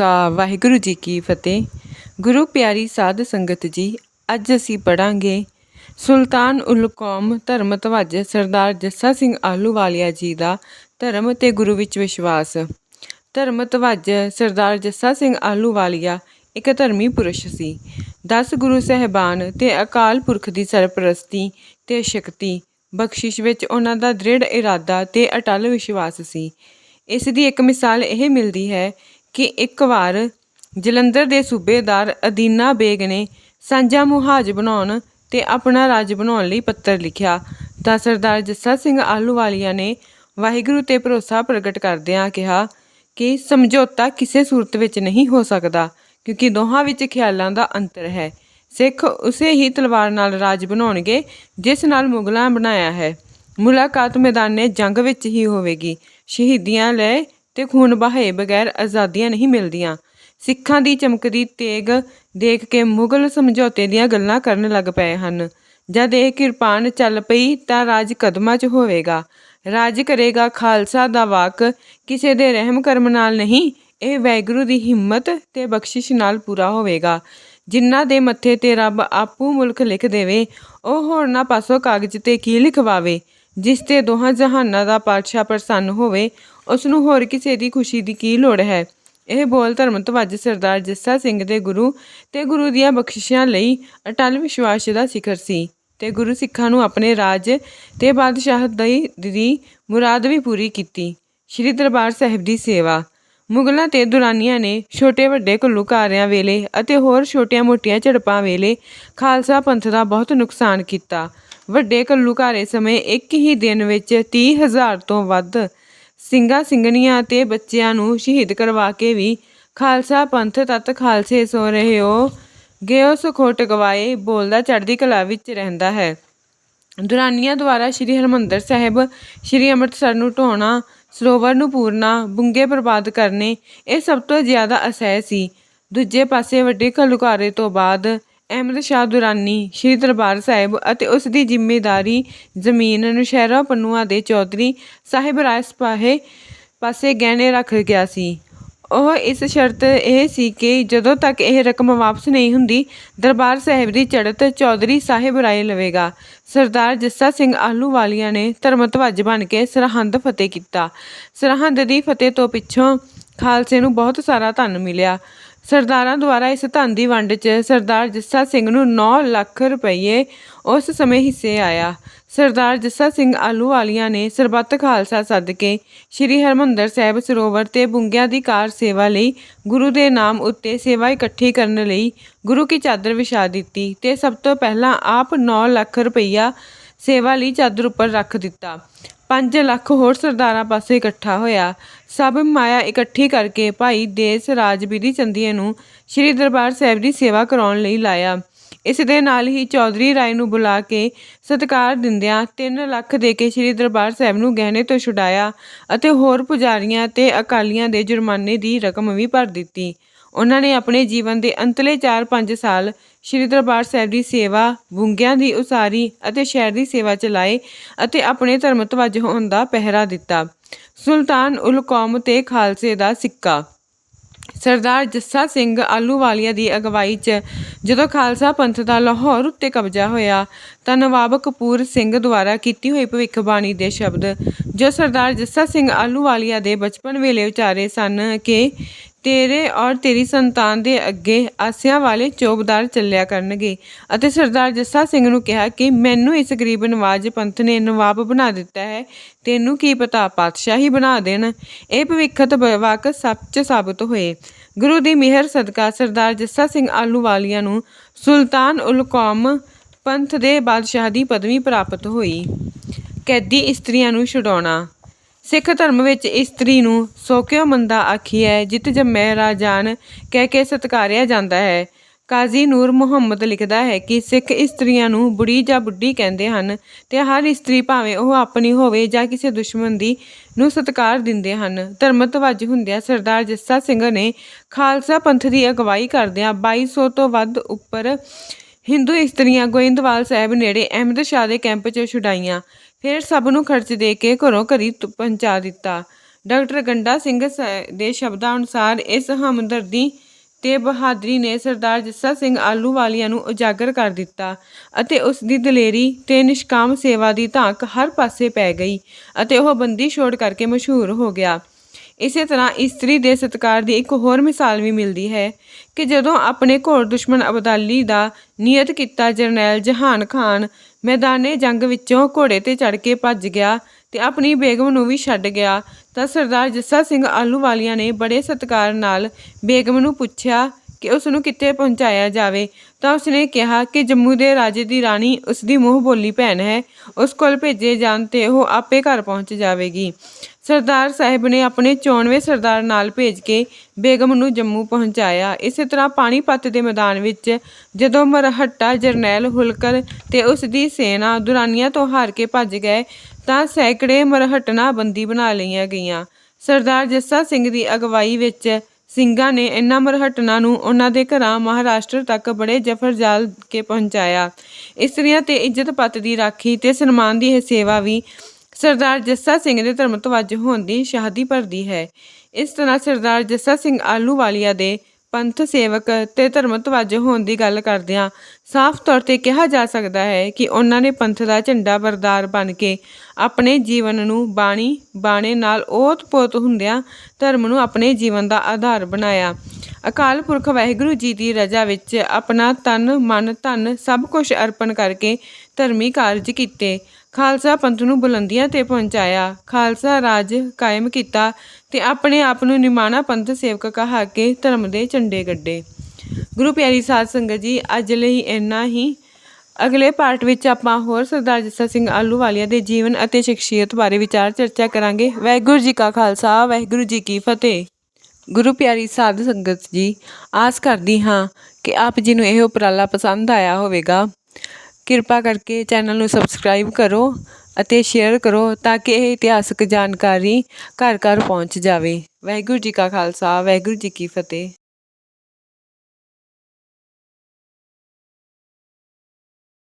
ਖਾਲਸਾ ਵਾਹਿਗੁਰੂ ਜੀ ਕੀ ਫਤਿਹ। ਗੁਰੂ ਪਿਆਰੀ ਸਾਧ ਸੰਗਤ ਜੀ, ਅੱਜ ਅਸੀਂ ਪੜਾਂਗੇ ਸੁਲਤਾਨ ਉਲ ਕੌਮ ਧਰਮ ਧਵਜ ਸਰਦਾਰ ਜੱਸਾ ਸਿੰਘ ਆਹਲੂਵਾਲੀਆ ਜੀ ਦਾ ਧਰਮ ਤੇ ਗੁਰੂ ਵਿੱਚ ਵਿਸ਼ਵਾਸ। ਧਰਮ ਧਵਜ ਸਰਦਾਰ ਜੱਸਾ ਸਿੰਘ ਆਹਲੂਵਾਲੀਆ ਇੱਕ ਧਰਮੀ ਪੁਰਸ਼ ਸੀ। 10 ਗੁਰੂ ਸਹਿਬਾਨ ਤੇ ਅਕਾਲ ਪੁਰਖ ਦੀ ਸਰਪ੍ਰਸਤੀ ਤੇ ਸ਼ਕਤੀ, ਬਖਸ਼ਿਸ਼ ਵਿੱਚ ਉਹਨਾਂ ਦਾ ਦ੍ਰਿੜ ਇਰਾਦਾ ਤੇ ਅਟਲ ਵਿਸ਼ਵਾਸ ਸੀ। ਇਸ ਦੀ ਇੱਕ ਮਿਸਾਲ ਇਹ ਮਿਲਦੀ ਹੈ ਕਿ ਇੱਕ ਵਾਰ ਜਲੰਧਰ ਦੇ ਸੂਬੇਦਾਰ ਅਦੀਨਾ ਬੇਗ ਨੇ ਸਾਂਝਾ ਮੁਹਾਜ ਬਣਾਉਣ ਤੇ ਆਪਣਾ ਰਾਜ ਬਣਾਉਣ ਲਈ ਪੱਤਰ ਲਿਖਿਆ। ਤਾਂ ਸਰਦਾਰ ਜੱਸਾ ਸਿੰਘ ਆਹਲੂਵਾਲੀਆ ਨੇ ਵਾਹਿਗੁਰੂ ਤੇ ਭਰੋਸਾ ਪ੍ਰਗਟ ਕਰਦਿਆਂ ਕਿਹਾ ਕਿ ਸਮਝੌਤਾ ਕਿਸੇ ਸੂਰਤ ਵਿੱਚ ਨਹੀਂ ਹੋ ਸਕਦਾ, ਕਿਉਂਕਿ ਦੋਹਾਂ ਵਿੱਚ ਖਿਆਲਾਂ ਦਾ ਅੰਤਰ ਹੈ। ਸਿੱਖ ਉਸੇ ਹੀ ਤਲਵਾਰ ਨਾਲ ਰਾਜ ਬਣਾਉਣਗੇ ਜਿਸ ਨਾਲ ਮੁਗਲਾਂ ਬਣਾਇਆ ਹੈ। ਮੁਲਾਕਾਤ ਮੈਦਾਨੇ ਜੰਗ ਵਿੱਚ ਹੀ ਹੋਵੇਗੀ। ਸ਼ਹੀਦੀਆਂ ਲੈ ਤੇ ਖੂਨ ਬਹਾਏ ਬਗੈਰ ਆਜ਼ਾਦੀਆਂ ਨਹੀਂ ਮਿਲਦੀਆਂ। ਸਿੱਖਾਂ ਦੀ ਚਮਕਦੀ ਤੇਗ ਦੇਖ ਕੇ ਮੁਗਲ ਸਮਝੌਤੇ ਦੀਆਂ ਗੱਲਾਂ ਕਰਨ ਲੱਗ ਪਏ ਹਨ। ਜਦ ਇਹ ਕਿਰਪਾਨ ਚੱਲ ਪਈ ਤਾਂ ਰਾਜ ਕਦਮਾਂ 'ਚ ਹੋਵੇਗਾ। ਰਾਜ ਕਰੇਗਾ ਖਾਲਸਾ ਦਾ ਵਾਕ, ਕਿਸੇ ਦੇ ਰਹਿਮ ਕਰਮ ਨਾਲ ਨਹੀਂ, ਇਹ ਵੈਗੁਰੂ ਦੀ ਹਿੰਮਤ ਤੇ ਬਖਸ਼ਿਸ਼ ਨਾਲ ਪੂਰਾ ਹੋਵੇਗਾ। ਜਿਨ੍ਹਾਂ ਦੇ ਮੱਥੇ ਤੇ ਰੱਬ ਆਪੂ ਮੁਲਕ ਲਿਖ ਦੇਵੇ, ਉਹ ਹੋਰਨਾਂ ਪਾਸੋਂ ਕਾਗਜ਼ ਤੇ ਕੀ ਲਿਖਵਾਵੇ? ਜਿਸ ਤੇ ਦੋਹਾਂ ਜਹਾਨਾਂ ਦਾ ਪਾਤਸ਼ਾਹ ਪ੍ਰਸੰਨ ਹੋਵੇ ਉਸ ਨੂੰ ਹੋਰ ਕਿਸੇ ਦੀ ਖੁਸ਼ੀ ਦੀ ਕੀ ਲੋੜ ਹੈ? ਇਹ ਬੋਲ ਧਰਮ ਧਵਜ ਸਰਦਾਰ ਜੱਸਾ ਸਿੰਘ ਦੇ ਗੁਰੂ ਤੇ ਗੁਰੂ ਦੀਆਂ ਬਖਸ਼ਿਸ਼ਾਂ ਲਈ ਅਟਲ ਵਿਸ਼ਵਾਸ ਦਾ ਸਿਖਰ ਸੀ ਤੇ ਗੁਰੂ ਸਿੱਖਾਂ ਨੂੰ ਆਪਣੇ ਰਾਜ ਤੇ ਬਾਦਸ਼ਾਹ ਦੀ ਦੀ ਮੁਰਾਦ ਵੀ ਪੂਰੀ ਕੀਤੀ। ਸ੍ਰੀ ਦਰਬਾਰ ਸਾਹਿਬ ਦੀ ਸੇਵਾ। ਮੁਗਲਾਂ ਤੇ ਦੁਰਾਨੀਆਂ ਨੇ ਛੋਟੇ ਵੱਡੇ ਘੱਲੂਘਾਰਿਆਂ ਵੇਲੇ ਅਤੇ ਹੋਰ ਛੋਟੀਆਂ-ਮੋਟੀਆਂ ਝੜਪਾਂ ਵੇਲੇ ਖਾਲਸਾ ਪੰਥ ਦਾ ਬਹੁਤ ਨੁਕਸਾਨ ਕੀਤਾ। ਵੱਡੇ ਘੱਲੂਘਾਰੇ ਸਮੇਂ ਇੱਕ ਹੀ ਦਿਨ ਵਿੱਚ 30000 ਤੋਂ ਵੱਧ ਸਿੰਘਾਂ ਸਿੰਘਣੀਆਂ ਅਤੇ ਬੱਚਿਆਂ ਨੂੰ ਸ਼ਹੀਦ ਕਰਵਾ ਕੇ ਵੀ ਖਾਲਸਾ ਪੰਥ ਤਤ ਖਾਲਸੇ ਸੋ ਰਹੇ ਹੋ। ਗਿਓ ਸੁਖੋਟ ਗਵਾਏ ਬੋਲਦਾ ਚੜ੍ਹਦੀ ਕਲਾ ਵਿੱਚ ਰਹਿੰਦਾ ਹੈ। ਦੁਰਾਨੀਆਂ ਦੁਆਰਾ ਸ੍ਰੀ ਹਰਮੰਦਰ ਸਾਹਿਬ, ਸ੍ਰੀ ਅੰਮ੍ਰਿਤਸਰ ਨੂੰ ਢੋਣਾ, ਸਰੋਵਰ ਨੂੰ ਪੂਰਨਾ, ਬੁੰਗੇ ਬਰਬਾਦ ਕਰਨੇ, ਇਹ ਸਭ ਤੋਂ ਜ਼ਿਆਦਾ ਅਸਹਿ ਸੀ। ਦੂਜੇ ਪਾਸੇ ਵੱਡੇ ਘਲੁਕਾਰੇ ਤੋਂ ਬਾਅਦ ਅਹਿਮਦ ਸ਼ਾਹ ਦੁਰਾਨੀ, ਸ੍ਰੀ ਦਰਬਾਰ ਸਾਹਿਬ ਅਤੇ ਉਸ ਦੀ ਜ਼ਿੰਮੇਦਾਰੀ ਜ਼ਮੀਨ ਨੁਸ਼ਹਿਰਾ ਪੰਨੂਆਂ ਦੇ ਚੌਧਰੀ ਸਾਹਿਬ ਰਾਏ ਸਪਾਹੇ ਪਾਸੇ ਗਹਿਣੇ ਰੱਖ ਗਿਆ ਸੀ। ਉਹ ਇਸ ਸ਼ਰਤ ਇਹ ਸੀ ਕਿ ਜਦੋਂ ਤੱਕ ਇਹ ਰਕਮ ਵਾਪਸ ਨਹੀਂ ਹੁੰਦੀ, ਦਰਬਾਰ ਸਾਹਿਬ ਦੀ ਚੜ੍ਹਤ ਚੌਧਰੀ ਸਾਹਿਬ ਰਾਏ ਲਵੇਗਾ। ਸਰਦਾਰ ਜੱਸਾ ਸਿੰਘ ਆਹਲੂਵਾਲੀਆ ਨੇ ਧਰਮਤਵੱਜ ਬਣ ਕੇ ਸਰਹੰਦ ਫਤਿਹ ਕੀਤਾ। ਸਰਹੰਦ ਦੀ ਫਤਿਹ ਤੋਂ ਪਿੱਛੋਂ ਖਾਲਸੇ ਨੂੰ ਬਹੁਤ ਸਾਰਾ ਧਨ ਮਿਲਿਆ। ਸਰਦਾਰਾਂ ਦੁਆਰਾ ਇਸ ਧਨ ਦੀ ਵੰਡ 'ਚ ਸਰਦਾਰ ਜੱਸਾ ਸਿੰਘ ਨੂੰ 9 ਲੱਖ ਰੁਪਏ ਉਸ ਸਮੇਂ ਹਿੱਸੇ ਆਇਆ। ਸਰਦਾਰ ਜੱਸਾ ਸਿੰਘ ਆਲੂ ਵਾਲੀਆਂ ਨੇ ਸਰਬੱਤ ਖਾਲਸਾ ਸੱਦ ਕੇ ਸ੍ਰੀ ਹਰਮੰਦਰ ਸਾਹਿਬ ਸਰੋਵਰ ਤੇ ਬੁੰਗਿਆਂ ਦੀ ਕਾਰ ਸੇਵਾ ਲਈ ਗੁਰੂ ਦੇ ਨਾਮ ਉੱਤੇ ਸੇਵਾ ਇਕੱਠੀ ਕਰਨ ਲਈ ਗੁਰੂ ਕੀ ਚਾਦਰ ਵਿਛਾ ਦਿੱਤੀ ਤੇ ਸਭ ਤੋਂ ਪਹਿਲਾਂ ਆਪ 9 ਲੱਖ ਰੁਪਈਆ ਸੇਵਾ ਲਈ ਚਾਦਰ ਉੱਪਰ ਰੱਖ ਦਿੱਤਾ। 5 ਲੱਖ ਹੋਰ ਸਰਦਾਰਾਂ ਪਾਸੇ ਇਕੱਠਾ ਹੋਇਆ। ਸਭ ਮਾਇਆ ਇਕੱਠੀ ਕਰਕੇ ਭਾਈ ਦੇਸ ਰਾਜ ਬਿਧੀ ਚੰਦੀਏ ਨੂੰ ਸ੍ਰੀ ਦਰਬਾਰ ਸਾਹਿਬ ਦੀ ਸੇਵਾ ਕਰਾਉਣ ਲਈ ਲਾਇਆ। ਇਸ ਦੇ ਨਾਲ ਹੀ ਚੌਧਰੀ ਰਾਏ ਨੂੰ ਬੁਲਾ ਕੇ ਸਤਕਾਰ ਦਿੰਦਿਆਂ 3 ਲੱਖ ਦੇ ਕੇ ਸ੍ਰੀ ਦਰਬਾਰ ਸਾਹਿਬ ਨੂੰ ਗਹਿਣੇ ਤੋਂ ਛੁਡਾਇਆ ਅਤੇ ਹੋਰ ਪੁਜਾਰੀਆਂ ਤੇ ਅਕਾਲੀਆਂ ਦੇ ਜੁਰਮਾਨੇ ਦੀ ਰਕਮ ਵੀ ਭਰ ਦਿੱਤੀ। ਉਹਨਾਂ ਨੇ ਆਪਣੇ ਜੀਵਨ ਦੇ ਅੰਤਲੇ 4-5 ਸਾਲ ਸ੍ਰੀ ਦਰਬਾਰ ਸਾਹਿਬ ਦੀ ਸੇਵਾ ਬੁੰਗਿਆਂ ਦੀ ਉਸਾਰੀ ਅਤੇ ਸ਼ਹਿਰ ਦੀ ਸੇਵਾ ਚਲਾਏ ਅਤੇ ਆਪਣੇ ਧਰਮ ਤਵੱਜ ਹੋਣ ਦਾ ਪਹਿਰਾ ਦਿੱਤਾ। ਸੁਲਤਾਨ ਉਲ ਕੌਮ ਤੇ ਖਾਲਸੇ ਦਾ ਸਿੱਕਾ। ਸਰਦਾਰ ਜੱਸਾ ਸਿੰਘ ਆਲੂਵਾਲੀਆ ਦੀ ਅਗਵਾਈ 'ਚ ਜਦੋਂ ਖਾਲਸਾ ਪੰਥ ਦਾ ਲਾਹੌਰ ਉੱਤੇ ਕਬਜ਼ਾ ਹੋਇਆ, ਤਾਂ ਨਵਾਬ ਕਪੂਰ ਸਿੰਘ ਦੁਆਰਾ ਕੀਤੀ ਹੋਈ ਭਵਿੱਖਬਾਣੀ ਦੇ ਸ਼ਬਦ ਜੋ ਸਰਦਾਰ ਜੱਸਾ ਸਿੰਘ ਆਲੂਵਾਲੀਆ ਦੇ ਬਚਪਨ ਵੇਲੇ ਉਚਾਰੇ ਸਨ ਕਿ ਤੇਰੇ ਔਰ ਤੇਰੀ ਸੰਤਾਨ ਦੇ ਅੱਗੇ ਆਸਿਆਂ ਵਾਲੇ ਚੋਬਦਾਰ ਚੱਲਿਆ ਕਰਨਗੇ। ਅਤੇ ਸਰਦਾਰ ਜੱਸਾ ਸਿੰਘ ਨੂੰ ਕਿਹਾ ਕਿ ਮੈਨੂੰ ਇਸ ਗਰੀਬ ਨਵਾਜ ਪੰਥ ਨੇ ਨਵਾਬ ਬਣਾ ਦਿੱਤਾ ਹੈ। ਤੈਨੂੰ ਕੀ ਪਤਾ, ਪਾਤਸ਼ਾਹੀ ਬਣਾ ਦੇਣ। ਇਹ ਭਵਿੱਖਤ ਵਾਕ ਸੱਚ ਸਾਬਤ ਹੋਏ। ਗੁਰੂ ਦੀ ਮਿਹਰ ਸਦਕਾ ਸਰਦਾਰ ਜੱਸਾ ਸਿੰਘ ਆਲੂਵਾਲੀਆ ਨੂੰ ਸੁਲਤਾਨ ਉਲ ਕੌਮ ਪੰਥ ਦੇ ਬਾਦਸ਼ਾਹ ਦੀ ਪਦਵੀ ਪ੍ਰਾਪਤ ਹੋਈ। ਕੈਦੀ ਇਸਤਰੀਆਂ ਨੂੰ ਛੁਡਾਉਣਾ। ਸਿੱਖ ਧਰਮ ਵਿੱਚ ਇਸਤਰੀ ਨੂੰ ਸੋਕਿਓ ਮੰਦਾ ਆਖੀਐ ਜਿਤ ਜੰਮੈ ਰਾਜਾਨ ਕਹਿ ਕੇ ਸਤਕਾਰਿਆ ਜਾਂਦਾ ਹੈ। ਕਾਜ਼ੀ ਨੂਰ ਮੁਹੰਮਦ ਲਿਖਦਾ ਹੈ ਕਿ ਸਿੱਖ ਇਸਤਰੀਆਂ ਨੂੰ ਬੁੜੀ ਜਾਂ ਬੁੱਢੀ ਕਹਿੰਦੇ ਹਨ ਤੇ ਹਰ ਇਸਤਰੀ ਭਾਵੇਂ ਉਹ ਆਪਣੀ ਹੋਵੇ ਜਾਂ ਕਿਸੇ ਦੁਸ਼ਮਣ ਦੀ ਨੂੰ ਸਤਕਾਰ ਦਿੰਦੇ ਹਨ। ਧਰਮ ਤਵੱਜ ਹੁੰਦਿਆਂ ਸਰਦਾਰ ਜੱਸਾ ਸਿੰਘ ਨੇ ਖਾਲਸਾ ਪੰਥ ਦੀ ਅਗਵਾਈ ਕਰਦਿਆਂ 2200 ਤੋਂ ਵੱਧ ਉੱਪਰ ਹਿੰਦੂ ਇਸਤਰੀਆਂ ਗੋਇੰਦਵਾਲ ਸਾਹਿਬ ਨੇੜੇ ਅਹਿਮਦ ਸ਼ਾਹ ਦੇ ਕੈਂਪ 'ਚ ਛੁਡਾਈਆਂ। ਫਿਰ ਸਭ ਨੂੰ ਖਰਚ ਦੇ ਕੇ ਘਰੋਂ ਘਰੀ ਪਹੁੰਚਾ ਦਿੱਤਾ। ਡਾਕਟਰ ਗੰਡਾ ਸਿੰਘ ਸ- ਦੇ ਸ਼ਬਦਾਂ ਅਨੁਸਾਰ ਇਸ ਹਮਦਰਦੀ ਤੇ ਬਹਾਦਰੀ ਨੇ ਸਰਦਾਰ ਜੱਸਾ ਸਿੰਘ ਆਹਲੂਵਾਲੀਆ ਨੂੰ ਉਜਾਗਰ ਕਰ ਦਿੱਤਾ ਅਤੇ ਉਸ ਦੀ ਦਲੇਰੀ ਤੇ ਨਿਸ਼ਕਾਮ ਸੇਵਾ ਦੀ ਧਾਕ ਹਰ ਪਾਸੇ ਪੈ ਗਈ ਅਤੇ ਉਹ ਬੰਦੀ ਛੋੜ ਕਰਕੇ ਮਸ਼ਹੂਰ ਹੋ ਗਿਆ। ਇਸੇ ਤਰ੍ਹਾਂ ਇਸਤਰੀ ਦੇ ਸਤਿਕਾਰ ਦੀ ਇੱਕ ਹੋਰ ਮਿਸਾਲ ਵੀ ਮਿਲਦੀ ਹੈ ਕਿ ਜਦੋਂ ਆਪਣੇ ਘੋਰ ਦੁਸ਼ਮਣ ਅਬਦਾਲੀ ਦਾ ਨਿਯਤ ਕੀਤਾ ਜਰਨੈਲ ਜਹਾਨ ਖਾਨ ਮੈਦਾਨੇ ਜੰਗ ਵਿੱਚੋਂ ਘੋੜੇ ਤੇ ਚੜ੍ਹ ਕੇ ਭੱਜ ਗਿਆ ਤੇ ਆਪਣੀ ਬੇਗਮ ਨੂੰ ਵੀ ਛੱਡ ਗਿਆ, ਤਾਂ ਸਰਦਾਰ ਜੱਸਾ ਸਿੰਘ ਆਹਲੂਵਾਲੀਆ ਨੇ ਬੜੇ ਸਤਿਕਾਰ ਨਾਲ ਬੇਗਮ ਨੂੰ ਪੁੱਛਿਆ ਕਿ ਉਸ ਨੂੰ ਕਿੱਥੇ ਪਹੁੰਚਾਇਆ ਜਾਵੇ, ਤਾਂ ਉਸਨੇ ਕਿਹਾ ਕਿ ਜੰਮੂ ਦੇ ਰਾਜੇ ਦੀ ਰਾਣੀ ਉਸ ਦੀ ਮੂੰਹ ਬੋਲੀ ਭੈਣ ਹੈ, ਉਸ ਕੋਲ ਭੇਜੇ ਜਾਣ ਤੇ ਉਹ ਆਪੇ ਘਰ ਪਹੁੰਚ ਜਾਵੇਗੀ। ਸਰਦਾਰ ਸਾਹਿਬ ਨੇ ਆਪਣੇ 94 ਸਰਦਾਰ ਨਾਲ ਭੇਜ ਕੇ ਬੇਗਮ ਨੂੰ ਜੰਮੂ ਪਹੁੰਚਾਇਆ। ਇਸੇ ਤਰ੍ਹਾਂ ਪਾਣੀਪਤ ਦੇ ਮੈਦਾਨ ਵਿੱਚ ਜਦੋਂ ਮਰਹੱਟਾ ਜਰਨੈਲ ਹੁਲਕਰ ਤੇ ਉਸ ਦੀ ਸੈਨਾ ਦੁਰਾਨੀਆਂ ਤੋਂ ਹਾਰ ਕੇ ਭੱਜ ਗਏ, ਤਾਂ ਸੈਂਕੜੇ ਮਰਹਟਣਾ ਬੰਦੀ ਬਣਾ ਲਈਆਂ ਗਈਆਂ। ਸਰਦਾਰ ਜੱਸਾ ਸਿੰਘ ਦੀ ਅਗਵਾਈ ਵਿੱਚ ਸਿੰਘਾਂ ਨੇ ਇਨ੍ਹਾਂ ਮਰਹਟਣਾ ਨੂੰ ਉਹਨਾਂ ਦੇ ਘਰਾਂ ਮਹਾਰਾਸ਼ਟਰ ਤੱਕ ਬੜੇ ਜਫਰ ਜਾਲ ਕੇ ਪਹੁੰਚਾਇਆ। ਇਸਤਰੀਆਂ ਤੇ ਇੱਜ਼ਤ ਪੱਤ ਦੀ ਰਾਖੀ ਤੇ ਸਨਮਾਨ ਦੀ ਸੇਵਾ ਵੀ ਸਰਦਾਰ ਜੱਸਾ ਸਿੰਘ ਦੇ ਧਰਮ ਤਵੱਜ ਹੋਣ ਦੀ ਸ਼ਾਹਦੀ ਭਰਦੀ ਹੈ। ਇਸ ਤਰ੍ਹਾਂ ਸਰਦਾਰ ਜੱਸਾ ਸਿੰਘ ਆਹਲੂਵਾਲੀਆ ਦੇ ਪੰਥ ਸੇਵਕ ਤੇ ਧਰਮ ਤਵੱਜ ਹੋਣ ਦੀ ਗੱਲ ਕਰਦਿਆਂ ਸਾਫ਼ ਤੌਰ ਤੇ ਕਿਹਾ ਜਾ ਸਕਦਾ ਹੈ ਕਿ ਉਹਨਾਂ ਨੇ ਪੰਥ ਦਾ ਝੰਡਾ ਬਰਦਾਰ ਬਣ ਕੇ ਆਪਣੇ ਜੀਵਨ ਨੂੰ ਬਾਣੀ, ਬਾਣੇ ਨਾਲ ਓਤ-ਪੋਤ ਹੁੰਦਿਆਂ ਧਰਮ ਨੂੰ ਆਪਣੇ ਜੀਵਨ ਦਾ ਆਧਾਰ ਬਣਾਇਆ। ਅਕਾਲ ਪੁਰਖ ਵਾਹਿਗੁਰੂ ਜੀ ਦੀ ਰਜ਼ਾ ਵਿੱਚ ਆਪਣਾ ਤਨ, ਮਨ, ਧਨ ਸਭ ਕੁਝ ਅਰਪਣ ਕਰਕੇ ਧਰਮੀ ਕਾਰਜ ਕੀਤੇ। ਖਾਲਸਾ ਪੰਥ ਨੂੰ ਬੁਲੰਦੀਆਂ ਤੇ ਪਹੁੰਚਾਇਆ। ਖਾਲਸਾ ਰਾਜ ਕਾਇਮ ਕੀਤਾ ਤੇ ਆਪਣੇ ਆਪ ਨੂੰ ਨਿਮਾਣਾ ਪੰਥ ਸੇਵਕ ਕਹਾ ਕੇ ਧਰਮ ਦੇ ਝੰਡੇ ਗੱਡੇ। ਗੁਰੂ ਪਿਆਰੀ ਸਾਧ ਸੰਗਤ ਜੀ, ਅੱਜ ਲਈ ਇੰਨਾ ਹੀ। ਅਗਲੇ ਪਾਰਟ ਵਿੱਚ ਆਪਾਂ ਹੋਰ ਸਰਦਾਰ ਜੱਸਾ ਸਿੰਘ ਆਹਲੂਵਾਲੀਆ ਦੇ ਜੀਵਨ ਅਤੇ ਸ਼ਖਸੀਅਤ ਬਾਰੇ ਵਿਚਾਰ ਚਰਚਾ ਕਰਾਂਗੇ। ਵਾਹਿਗੁਰੂ ਜੀ ਕਾ ਖਾਲਸਾ, ਵਾਹਿਗੁਰੂ ਜੀ ਕੀ ਫਤਿਹ। ਗੁਰੂ ਪਿਆਰੀ ਸਾਧ ਸੰਗਤ ਜੀ, ਆਸ ਕਰਦੀ ਹਾਂ ਕਿ ਆਪ ਜੀ ਨੂੰ ਇਹ ਉਪਰਾਲਾ ਪਸੰਦ ਆਇਆ ਹੋਵੇਗਾ। ਕਿਰਪਾ ਕਰਕੇ ਚੈਨਲ ਨੂੰ ਸਬਸਕ੍ਰਾਈਬ ਕਰੋ ਅਤੇ ਸ਼ੇਅਰ ਕਰੋ ਤਾਂ ਕਿ ਇਹ ਇਤਿਹਾਸਕ ਜਾਣਕਾਰੀ ਘਰ ਘਰ ਪਹੁੰਚ ਜਾਵੇ। ਵਾਹਿਗੁਰੂ ਜੀ ਕਾ ਖਾਲਸਾ, ਵਾਹਿਗੁਰੂ ਜੀ ਕੀ ਫਤਿਹ।